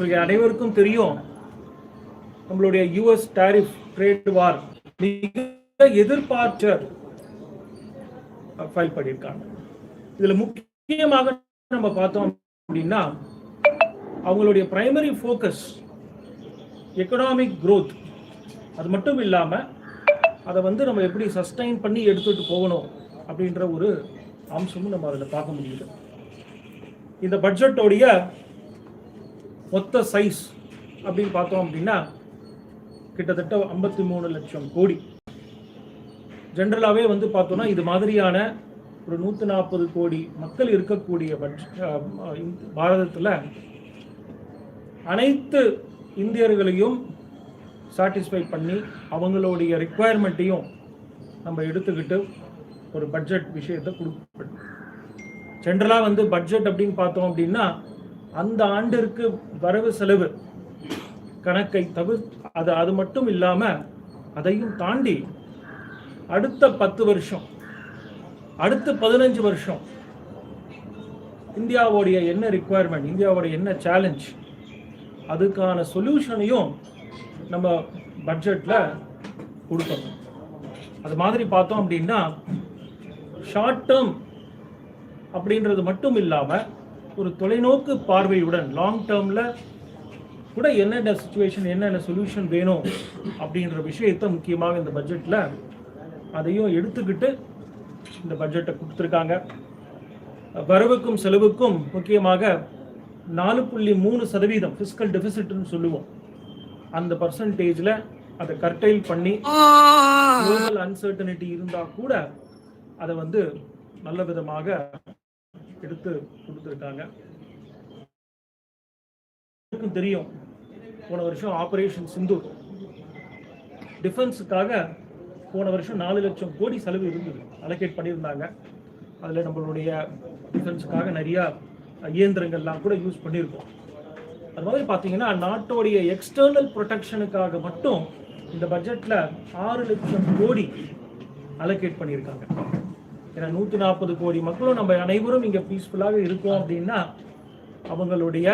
உங்களுக்கு அனைவருக்கும் தெரியும் நம்மளுடைய யூஎஸ் டாரிஃப் ட்ரேட் வார் மிக எதிர்பார்த்த ஃபைல் பண்ணியிருக்காங்க. இதுல முக்கியமாக நம்ம பார்த்தோம் அப்படின்னா அவங்களுடைய பிரைமரி ஃபோக்கஸ் எக்கனாமிக் க்ரோத் அது மட்டும் இல்லாமல் அதை வந்து நம்ம எப்படி சஸ்டைன் பண்ணி எடுத்துகிட்டு போகணும் அப்படின்ற ஒரு அம்சமும் நம்ம அதில் பார்க்க முடியுது. இந்த பட்ஜெட்டோடைய மொத்த சைஸ் அப்படின்னு பார்த்தோம் அப்படின்னா கிட்டத்தட்ட ஐம்பத்தி மூணு லட்சம் கோடி. ஜென்ரலாகவே வந்து பார்த்தோன்னா இது மாதிரியான ஒரு நூற்றி நாற்பது கோடி மக்கள் இருக்கக்கூடிய பட்ஜெட் பாரதத்தில் அனைத்து இந்தியர்களையும் சாட்டிஸ்ஃபை பண்ணி அவங்களுடைய ரிக்குவயர்மெண்ட்டையும் நம்ம எடுத்துக்கிட்டு ஒரு பட்ஜெட் விஷயத்தை கொடுக்கணும் ஜென்ரலாக வந்து பட்ஜெட் அப்படின்னு பார்த்தோம் அப்படின்னா அந்த ஆண்டிற்கு வரவு செலவு கணக்கை தவிர அது அது மட்டும் இல்லாமல் அதையும் தாண்டி அடுத்த பத்து வருஷம் அடுத்த பதினஞ்சு வருஷம் இந்தியாவுடைய என்ன ரிக்குவயர்மெண்ட் இந்தியாவுடைய என்ன சேலஞ்ச் அதுக்கான சொல்யூஷனையும் நம்ம பட்ஜெட்டில் கொடுக்கணும். அது மாதிரி பார்த்தோம் அப்படின்னா ஷார்ட் டேர்ம் அப்படின்றது மட்டும் இல்லாமல் ஒரு தொலைநோக்கு பார்வையுடன் லாங் டேர்மில் கூட என்னென்ன சுச்சுவேஷன் என்னென்ன சொல்யூஷன் வேணும் அப்படின்ற விஷயத்தை முக்கியமாக இந்த பட்ஜெட்டில் அதையும் எடுத்துக்கிட்டு இந்த பட்ஜெட்டை கொடுத்துருக்காங்க. வரவுக்கும் செலவுக்கும் முக்கியமாக நாலு புள்ளி மூணு சதவீதம் ஃபிஸ்கல் டெபிசிட்னு சொல்லுவோம். அந்த பர்சன்டேஜில் அதை கர்டைல் பண்ணி குளோபல் அன்சர்டனிட்டி இருந்தால் கூட அதை வந்து நல்ல விதமாக எடுத்து கொடுத்துருக்காங்க. எல்லாருக்கும் தெரியும் போன வருஷம் ஆபரேஷன் சிந்தூர் டிஃபென்ஸுக்காக போன வருஷம் நாலு லட்சம் கோடி செலவு இருந்தது. அலோகேட் பண்ணியிருந்தாங்க. அதில் நம்மளுடைய டிஃபென்ஸுக்காக நிறையா இயந்திரங்கள்லாம் கூட யூஸ் பண்ணியிருக்கோம். அது மாதிரி பார்த்தீங்கன்னா நாட்டோடைய எக்ஸ்டர்னல் ப்ரொடெக்ஷனுக்காக மட்டும் இந்த பட்ஜெட்டில் ஆறு லட்சம் கோடி அலோகேட் பண்ணியிருக்காங்க. ஏன்னா நூற்றி நாற்பது கோடி மக்களும் நம்ம அனைவரும் இங்கே பீஸ்ஃபுல்லாக இருக்கோம் அப்படின்னா அவங்களுடைய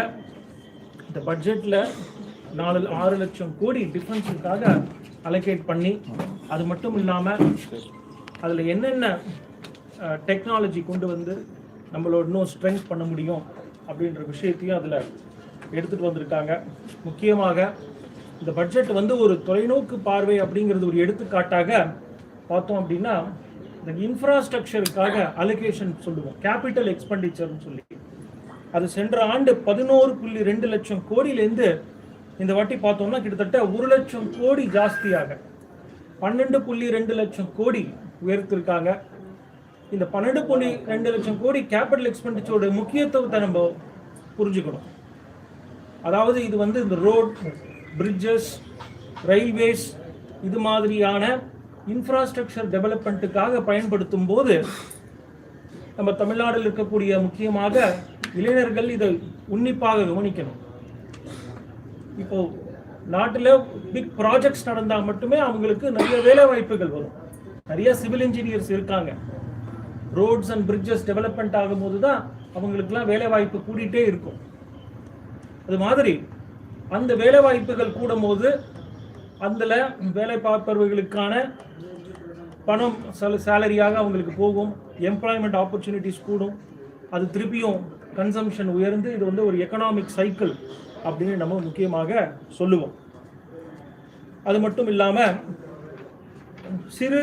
இந்த பட்ஜெட்டில் நாலு ஆறு லட்சம் கோடி டிஃபென்ஸுக்காக அலோகேட் பண்ணி அது மட்டும் இல்லாமல் அதில் என்னென்ன டெக்னாலஜி கொண்டு வந்து நம்மளோட இன்னும் ஸ்ட்ரென்த் பண்ண முடியும் அப்படின்ற விஷயத்தையும் அதில் எடுத்துகிட்டு வந்திருக்காங்க. முக்கியமாக இந்த பட்ஜெட் வந்து ஒரு தொலைநோக்கு பார்வை அப்படிங்கிறது ஒரு எடுத்துக்காட்டாக பார்த்தோம் அப்படின்னா இந்த இன்ஃப்ராஸ்ட்ரக்சருக்காக அலோகேஷன் சொல்லுவோம். கேபிட்டல் எக்ஸ்பெண்டிச்சர்னு சொல்லி. அது சென்ற ஆண்டு பதினோரு புள்ளி ரெண்டு லட்சம் கோடியிலேருந்து இந்த வாட்டி பார்த்தோம்னா கிட்டத்தட்ட ஒரு லட்சம் கோடி ஜாஸ்தியாக. பன்னெண்டு புள்ளி ரெண்டு லட்சம் கோடி உயர்த்திருக்காங்க. இந்த பன்னெண்டு புள்ளி ரெண்டு லட்சம் கோடி கேபிட்டல் எக்ஸ்பெண்டிச்சரோட முக்கியத்துவத்தை நம்ம புரிஞ்சுக்கணும். அதாவது இது வந்து இந்த ரோட் பிரிட்ஜஸ் ரயில்வேஸ் இது மாதிரியான இன்ஃப்ராஸ்ட்ரக்சர் டெவலப்மெண்ட்டுக்காக பயன்படுத்தும் போது நம்ம தமிழ்நாட்டில் இருக்கக்கூடிய முக்கியமாக இளைஞர்கள் இதை உன்னிப்பாக கவனிக்கணும். இப்போ நாட்டில் பிக் ப்ராஜெக்ட்ஸ் நடந்தால் மட்டுமே அவங்களுக்கு நிறைய வேலை வாய்ப்புகள் வரும். நிறைய சிவில் இன்ஜினியர்ஸ் இருக்காங்க. ரோட்ஸ் அண்ட் பிரிட்ஜஸ் டெவலப்மெண்ட் ஆகும்போது தான் அவங்களுக்குலாம் வேலை வாய்ப்பு கூடிட்டே இருக்கும். அது மாதிரி அந்த வேலை வாய்ப்புகள் கூடும்போது அதில் வேலை பார்ப்பவர்களுக்கான பணம் சல சேலரியாக அவங்களுக்கு போகும். எம்ப்ளாய்மெண்ட் ஆப்பர்ச்சுனிட்டிஸ் கூடும். அது திருப்பியும் கன்சம்ஷன் உயர்ந்து இது வந்து ஒரு எக்கனாமிக் சைக்கிள் அப்படின்னு நம்ம முக்கியமாக சொல்லுவோம். அது மட்டும் இல்லாமல் சிறு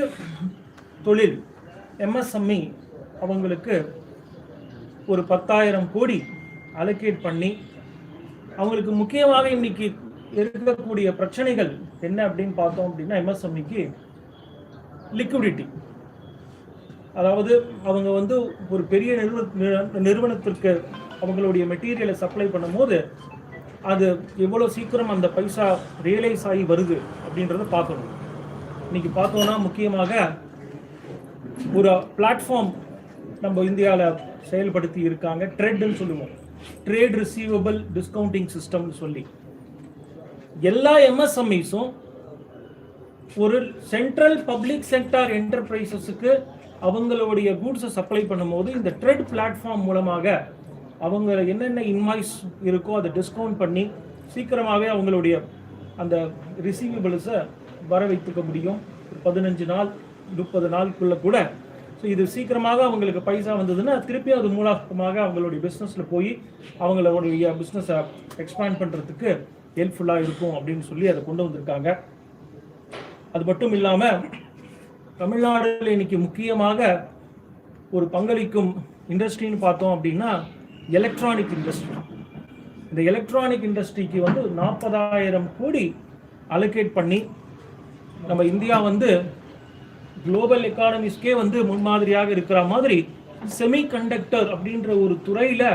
தொழில் எம்எஸ்எம்இ அவங்களுக்கு ஒரு பத்தாயிரம் கோடி அலோகேட் பண்ணி அவங்களுக்கு முக்கியமாக இன்னைக்கு இருக்கக்கூடிய பிரச்சனைகள் என்ன அப்படின்னு பார்த்தோம் அப்படின்னா எம்எஸ்எம்இக்கு லிக்விடிட்டி அதாவது அவங்க வந்து ஒரு பெரிய நிறுவன நிறுவனத்திற்கு அவங்களுடைய மெட்டீரியலை சப்ளை பண்ணும்போது அது எவ்வளோ சீக்கிரம் அந்த பைசா ரியலைஸ் ஆகி வருது அப்படின்றத பார்க்கணும். இன்னைக்கு பார்த்தோம்னா முக்கியமாக ஒரு பிளாட்ஃபார்ம் நம்ம இந்தியாவில் செயல்படுத்தி இருக்காங்க. ட்ரெட்னு சொல்லுவோம். ட்ரேட் ரிசீவபிள் டிஸ்கவுண்டிங் சிஸ்டம்னு சொல்லி. எல்லா எம்எஸ்எம்இஸும் ஒரு சென்ட்ரல் பப்ளிக் செக்டார் என்டர்பிரைசஸுக்கு அவங்களுடைய கூட்ஸை சப்ளை பண்ணும்போது இந்த ட்ரெட் பிளாட்ஃபார்ம் மூலமாக அவங்க என்னென்ன இன்வாய்ஸ் இருக்கோ அதை டிஸ்கவுண்ட் பண்ணி சீக்கிரமாகவே அவங்களுடைய அந்த ரிசீவபிள்ஸை வர வைத்துக்க முடியும். ஒரு பதினஞ்சு நாள் முப்பது நாளுக்குள்ள கூட. ஸோ இது சீக்கிரமாக அவங்களுக்கு பைசா வந்ததுன்னா திருப்பி அது மூலமாக அவங்களுடைய பிஸ்னஸில் போய் அவங்களுடைய பிஸ்னஸை எக்ஸ்பேண்ட் பண்ணுறதுக்கு ஹெல்ப்ஃபுல்லாக இருக்கும் அப்படின்னு சொல்லி அதை கொண்டு வந்திருக்காங்க. அது மட்டும் இல்லாமல் தமிழ்நாடுல இன்னைக்கு முக்கியமாக ஒரு பங்களிக்கும் இண்டஸ்ட்ரின்னு பார்த்தோம் அப்படின்னா எலக்ட்ரானிக் இண்டஸ்ட்ரி இந்த எலக்ட்ரானிக் இண்டஸ்ட்ரிக்கு வந்து நாற்பதாயிரம் கோடி அலோகேட் பண்ணி நம்ம இந்தியா வந்து குளோபல் எக்கானமிஸ்க்கே வந்து முன்மாதிரியாக இருக்கிற மாதிரி செமிகண்டக்டர் அப்படின்ற ஒரு துறையில்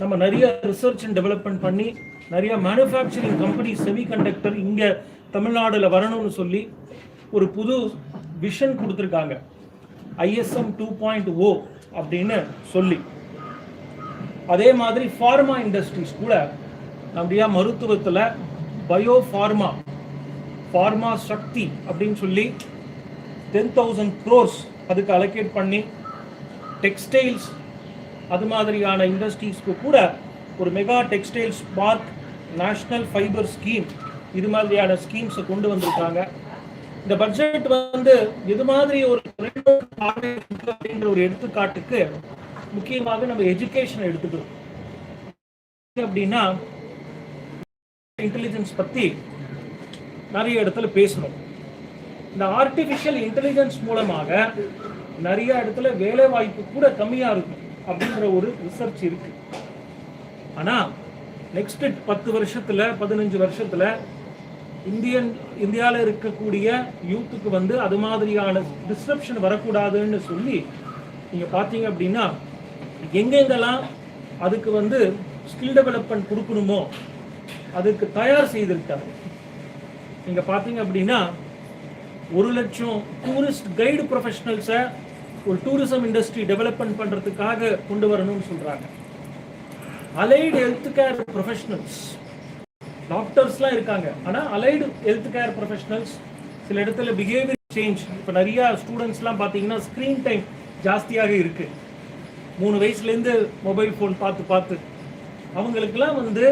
நம்ம நிறைய ரிசர்ச் அண்ட் டெவலப்மெண்ட் பண்ணி நிறைய மேனுஃபேக்சரிங் கம்பெனி செமி கண்டக்டர் இங்கே தமிழ்நாடுல வரணும்னு சொல்லி ஒரு புது விஷன் கொடுத்துருக்காங்க. ISM two point O oh அப்படின்னு சொல்லி. அதே மாதிரி ஃபார்மா இண்டஸ்ட்ரீஸ் கூட நம்முடைய மருத்துவத்தில் பயோ ஃபார்மா ஃபார்மா சக்தி அப்படின்னு சொல்லி டென் தௌசண்ட் க்ரோர்ஸ் அதுக்கு அலோகேட் பண்ணி டெக்ஸ்டைல்ஸ் அது மாதிரியான இண்டஸ்ட்ரீஸ்க்கு கூட ஒரு mega textiles park national fibre scheme இது மாதிரியான ஸ்கீம்ஸை கொண்டு வந்திருக்காங்க. இந்த பட்ஜெட் வந்து எது மாதிரி ஒரு அப்படிங்கிற அப்படின்ற ஒரு எடுத்துக்காட்டுக்கு முக்கியமாக நம்ம எஜுகேஷனை எடுத்துக்கிறோம். அப்படின்னா இன்டெலிஜென்ஸ் பற்றி நிறைய இடத்துல பேசணும். இந்த ஆர்டிஃபிஷியல் இன்டெலிஜென்ஸ் மூலமாக நிறைய இடத்துல வேலை வாய்ப்பு கூட கம்மியாக இருக்கும். அப்படின்ற ஒரு ரிசர்ச் இருக்கு. ஆனால் நெக்ஸ்ட் பத்து வருஷத்துல பதினஞ்சு வருஷத்துல இந்தியன் இந்தியாவில் இருக்கக்கூடிய யூத்துக்கு வந்து அது மாதிரியான டிஸ்கிரிப்ஷன் வரக்கூடாதுன்னு சொல்லி நீங்கள் பார்த்தீங்க அப்படின்னா எங்கெங்கெல்லாம் அதுக்கு வந்து ஸ்கில் டெவலப்மெண்ட் கொடுக்கணுமோ அதுக்கு தயார் செய்திருக்காங்க. நீங்கள் பார்த்தீங்க அப்படின்னா ஒரு லட்சம் டூரிஸ்ட் கைடு ப்ரொஃபஷனல்ஸை ஒரு டூரிசம் இண்டஸ்ட்ரி டெவலப்மெண்ட் பண்ணுறதுக்காக கொண்டு வரணும்னு சொல்கிறாங்க அலைடு ஹெல்த் கேர் ப்ரொஃபஷனல்ஸ் டாக்டர்ஸ்லாம் இருக்காங்க. ஆனால் அலைடு ஹெல்த் கேர் ப்ரொஃபஷனல்ஸ் சில இடத்துல பிஹேவியர் சேஞ்ச் இப்போ நிறையா ஸ்டூடெண்ட்ஸ்லாம் பார்த்தீங்கன்னா ஸ்க்ரீன் டைம் ஜாஸ்தியாக இருக்குது மூணு வயசுலேருந்து மொபைல் ஃபோன் பார்த்து பார்த்து. அவங்களுக்கெல்லாம் வந்து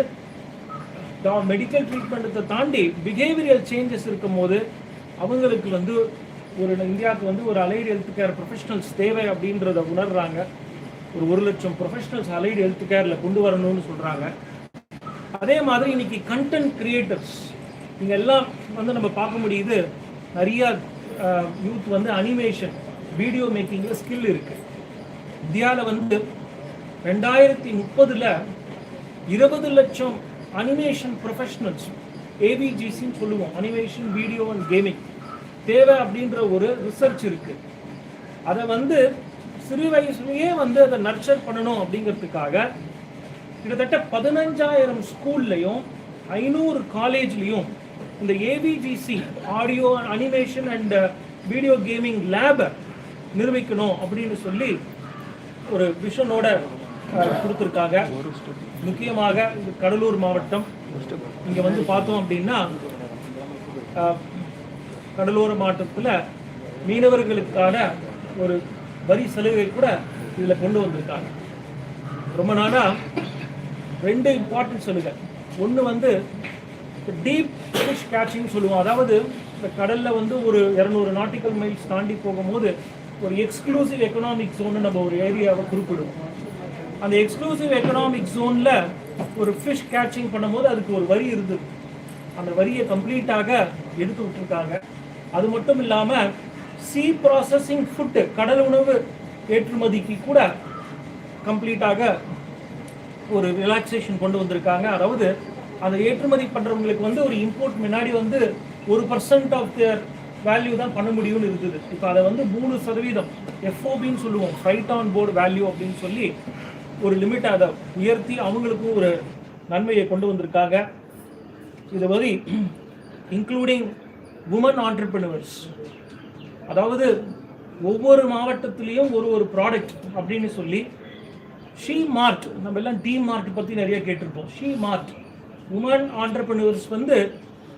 மெடிக்கல் ட்ரீட்மெண்ட்டை தாண்டி பிஹேவியரல் சேஞ்சஸ் இருக்கும் போது அவங்களுக்கு வந்து ஒரு இந்தியாவுக்கு வந்து ஒரு அலைடு ஹெல்த் கேர் ப்ரொஃபஷனல்ஸ் தேவை அப்படின்றத உணர்றாங்க. ஒரு ஒரு லட்சம் ப்ரொஃபஷனல்ஸ் அலைடு ஹெல்த் கேரில் கொண்டு வரணும்னு சொல்கிறாங்க அதே மாதிரி இன்னைக்கு கண்டென்ட் கிரியேட்டர்ஸ் இங்கே எல்லாம் வந்து நம்ம பார்க்க முடியுது நிறையா யூத் வந்து அனிமேஷன் வீடியோ மேக்கிங்கில் ஸ்கில் இருக்குது இந்தியாவில் வந்து ரெண்டாயிரத்தி முப்பதில் இருபது லட்சம் அனிமேஷன் ப்ரொஃபஷனல்ஸ் ஏவிஜிசின்னு சொல்லுவோம். அனிமேஷன் வீடியோ அண்ட் கேமிங் தேவை அப்படின்ற ஒரு ரிசர்ச் இருக்கு. அதை வந்து சிறு வயசுலயே வந்து அதை நர்ச்சர் பண்ணணும் அப்படிங்கிறதுக்காக கிட்டத்தட்ட பதினஞ்சாயிரம் ஸ்கூல்லையும் ஐநூறு காலேஜ்லையும் இந்த AVGC audio animation and video gaming லேபை நிர்மிக்கணும் அப்படின்னு சொல்லி ஒரு விஷனோட கொடுத்துருக்காங்க. முக்கியமாக கடலூர் மாவட்டம். இங்கே வந்து பார்த்தோம் அப்படின்னா கடலோர மாவட்டத்தில் மீனவர்களுக்கான ஒரு வரி சலுகை கூட இதில் கொண்டு வந்திருக்காங்க. ரொம்ப நாளாக ரெண்டு இம்பார்ட்டன்ட் சலுகை. ஒன்று வந்து டீப் ஃபிஷ் கேட்சிங் சொல்லுவோம். அதாவது இந்த கடலில் வந்து ஒரு இரநூறு நாட்டிக்கல் மைல்ஸ் தாண்டி போகும்போது ஒரு எக்ஸ்க்ளூசிவ் எக்கனாமிக் ஜோன் நம்ம ஒரு ஏரியாவை குறிப்பிடுவோம். அந்த எக்ஸ்க்ளூசிவ் எக்கனாமிக் ஜோனில் ஒரு ஃபிஷ் கேட்சிங் பண்ணும்போது அதுக்கு ஒரு வரி இருந்தது. அந்த வரியை கம்ப்ளீட்டாக எடுத்து விட்டுருக்காங்க. அது மட்டும் இல்லாமல் சி ப்ராசஸிங் ஃபுட்டு கடல் உணவு ஏற்றுமதிக்கு கூட கம்ப்ளீட்டாக ஒரு ரிலாக்ஸேஷன் கொண்டு வந்திருக்காங்க. அதாவது அந்த ஏற்றுமதி பண்ணுறவங்களுக்கு வந்து ஒரு இம்போர்ட் முன்னாடி வந்து ஒரு பர்சன்ட் ஆஃப் தியர் வேல்யூ தான் பண்ண முடியும்னு இருந்தது. இப்போ அதை வந்து மூணு சதவீதம் எஃப்ஓபின்னு சொல்லுவோம் ஃப்ரைட் ஆன் போர்டு வேல்யூ அப்படின்னு சொல்லி ஒரு லிமிட் அதை உயர்த்தி அவங்களுக்கும் ஒரு நன்மையை கொண்டு வந்திருக்காங்க. இது மாதிரி இன்க்ளூடிங் உமன் ஆண்டர்பிரினர்ஸ் அதாவது ஒவ்வொரு மாவட்டத்திலையும் ஒரு ஒரு ப்ராடக்ட் அப்படின்னு சொல்லி ஷீ மார்ட் நம்ம எல்லாம் டி மார்ட் பற்றி நிறைய கேட்டிருப்போம். ஷீ மார்ட் உமன் ஆண்டர்பிரினர்ஸ் வந்து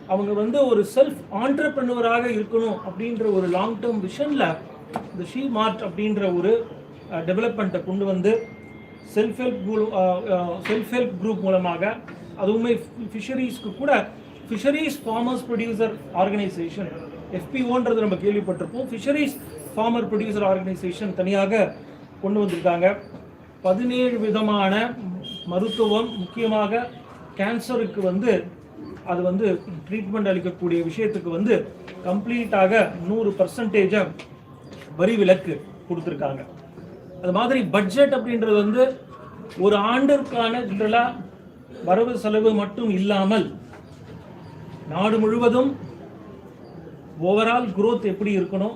அவங்க வந்து ஒரு செல்ஃப் ஆண்டர்பிரினராக இருக்கணும் அப்படின்ற ஒரு லாங் டேர்ம் விஷனில் இந்த ஷீ மார்ட் அப்படின்ற ஒரு டெவலப்மெண்ட்டை கொண்டு வந்து self help group self help group மூலமாக அதுவுமே ஃபிஷரிஸ்க்கு கூட ஃபிஷரிஸ் ஃபார்மர்ஸ் ப்ரொடியூசர் ஆர்கனைசேஷன் எஃபிஓன்றது நம்ம கேள்விப்பட்டிருப்போம். ஃபிஷரிஸ் ஃபார்மர் ப்ரொடியூசர் ஆர்கனைசேஷன் தனியாக கொண்டு வந்திருக்காங்க. பதினேழு விதமான மருத்துவம் முக்கியமாக கேன்சருக்கு வந்து அது வந்து ட்ரீட்மெண்ட் அளிக்கக்கூடிய விஷயத்துக்கு வந்து கம்ப்ளீட்டாக நூறு பர்சன்டேஜை வரி விலக்கு கொடுத்துருக்காங்க. அது மாதிரி பட்ஜெட் அப்படின்றது வந்து ஒரு ஆண்டிற்கான ஜென்ரலாக வரவு செலவு மட்டும் இல்லாமல் நாடு முழுவதும் ஓவரால் குரோத் எப்படி இருக்கணும்?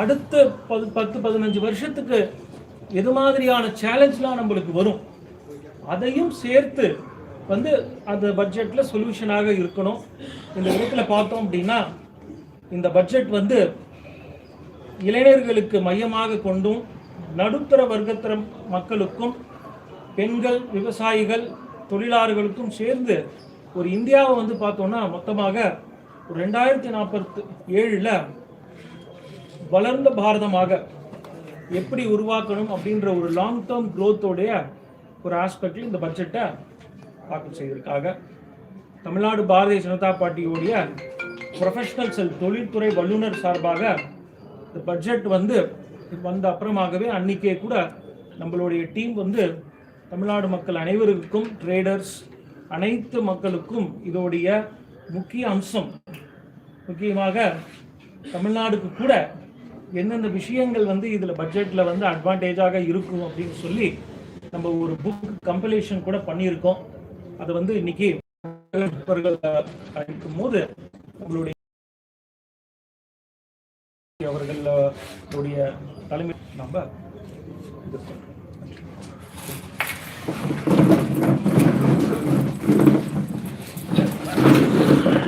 அடுத்த பத்து பத்து பதினஞ்சு வருஷத்துக்கு எது மாதிரியான சேலஞ்ச்லாம் நம்மளுக்கு வரும்? அதையும் சேர்த்து வந்து அந்த பட்ஜெட்டில் சொல்யூஷனாக இருக்கணும். இந்த விதத்தில் பார்த்தோம் அப்படின்னா இந்த பட்ஜெட் வந்து இளைஞர்களுக்கு மையமாக கொண்டும் நடுத்தர வர்க்கத்தர மக்களுக்கும் பெண்கள் விவசாயிகள் தொழிலாளர்களுக்கும் சேர்ந்து ஒரு இந்தியாவை வந்து பார்த்தோம்னா மொத்தமாக ஒரு ரெண்டாயிரத்தி நாற்பத்தி ஏழில் வளர்ந்த பாரதமாக எப்படி உருவாக்கணும் அப்படின்ற ஒரு லாங் டேர்ம் growth-உடைய ஒரு ஆஸ்பெக்டில் இந்த பட்ஜெட்டை தாக்கல் செய்திருக்காங்க. தமிழ்நாடு பாரதிய ஜனதா பார்ட்டியோடைய ப்ரொஃபஷனல் செல் தொழில்துறை வல்லுநர் சார்பாக இந்த பட்ஜெட் வந்து வந்த அப்புறமாகவே அன்னைக்கே கூட நம்மளுடைய டீம் வந்து தமிழ்நாடு மக்கள் அனைவருக்கும் ட்ரேடர்ஸ் அனைத்து மக்களுக்கும் இதோடைய முக்கிய அம்சம். முக்கியமாக தமிழ்நாடுக்கு கூட எந்தெந்த விஷயங்கள் வந்து இதில் பட்ஜெட்டில் வந்து அட்வான்டேஜாக இருக்கும் அப்படின்னு சொல்லி நம்ம ஒரு புக் கம்பலேஷன் கூட பண்ணியிருக்கோம். அதை வந்து இன்னைக்கு அவர்கள் அளிக்கும் போது நம்மளுடைய அவர்களுடைய தலைமை நம்ம இது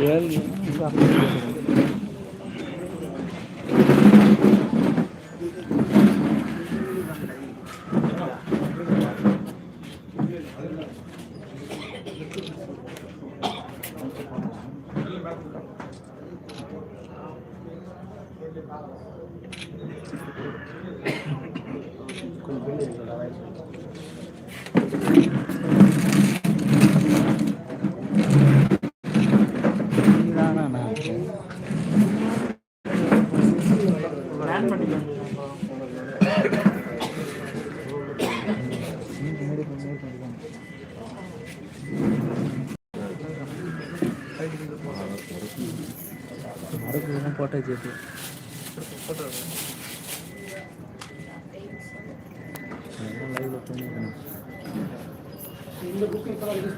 Gel. Bak. போட்டாச்சு இந்த புக்கு இப்போதான் ரிலீஸ்